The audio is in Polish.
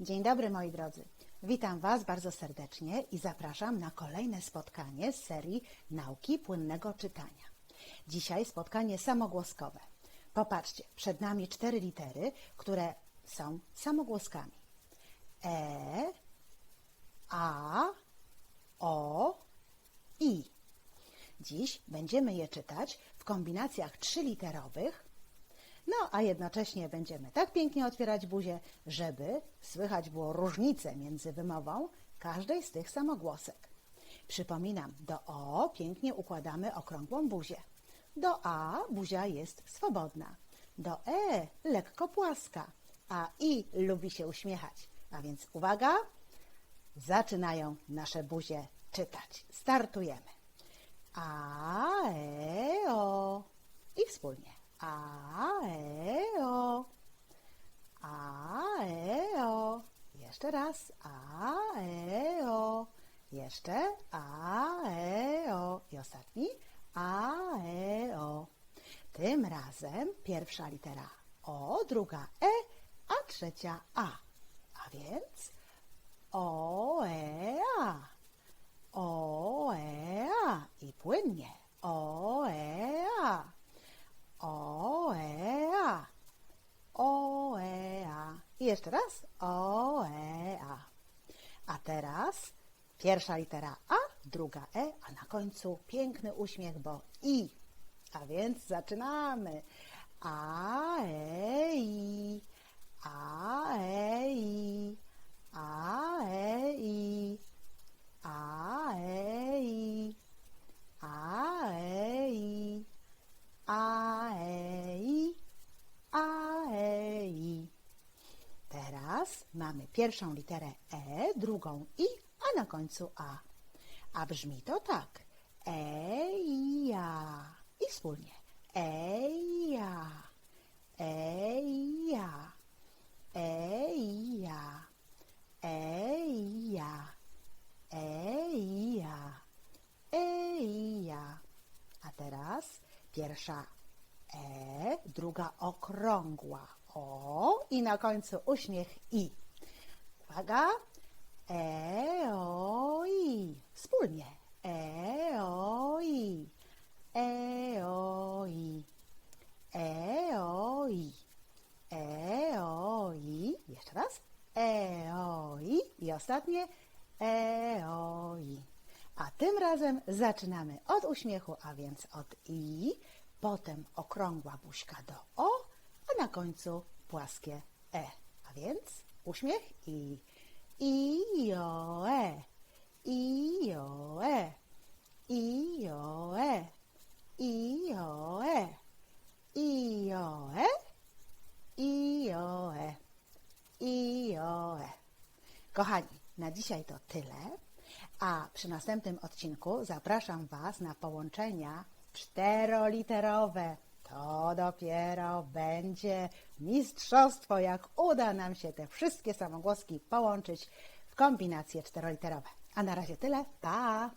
Dzień dobry moi drodzy. Witam Was bardzo serdecznie i zapraszam na kolejne spotkanie z serii Nauki Płynnego Czytania. Dzisiaj spotkanie samogłoskowe. Popatrzcie, przed nami cztery litery, które są samogłoskami. E, A, O, I. Dziś będziemy je czytać w kombinacjach trzyliterowych, a jednocześnie będziemy tak pięknie otwierać buzię, żeby słychać było różnicę między wymową każdej z tych samogłosek. Przypominam, do O pięknie układamy okrągłą buzię. Do A buzia jest swobodna. Do E lekko płaska, a I lubi się uśmiechać. A więc uwaga, zaczynają nasze buzie czytać. Startujemy. A, E, O. I wspólnie. A, E, O. A, E, O. Jeszcze raz. A, E, O. Jeszcze. A, E, O. I ostatni. A, E, O. Tym razem pierwsza litera O, druga E, a trzecia A. A więc O, E, A. O, E, A. I płynnie. O, E, A. O, E, A. O, E, A. I jeszcze raz. O, E, A. A teraz pierwsza litera A, druga E, a na końcu piękny uśmiech, bo I. A więc zaczynamy. A, E, I. A, E, I. A, E, I. A, E, I. A, E, I. A, E, I. A, E, I. Teraz mamy pierwszą literę E, drugą I, a na końcu A. A brzmi to tak. E, i, wspólnie. E, i, ja. E, i, ja. E, i, ja. E, i, ja. E, i, ja. E, i, ja. A teraz pierwsza E, druga okrągła O i na końcu uśmiech I. Uwaga. E, o, i. Wspólnie. E, o, i. E, o, i. E, o, i. E, o, i. Jeszcze raz. E, o, i. I ostatnie. E, o, i. A tym razem zaczynamy od uśmiechu, a więc od i, potem okrągła buźka do o, a na końcu płaskie e. A więc uśmiech i i o e, i o e, i o e, i o e, i o e, i o e, i o e. Kochani, na dzisiaj to tyle, a przy następnym odcinku zapraszam Was na połączenia czteroliterowe. To dopiero będzie mistrzostwo, jak uda nam się te wszystkie samogłoski połączyć w kombinacje czteroliterowe. A na razie tyle. Pa!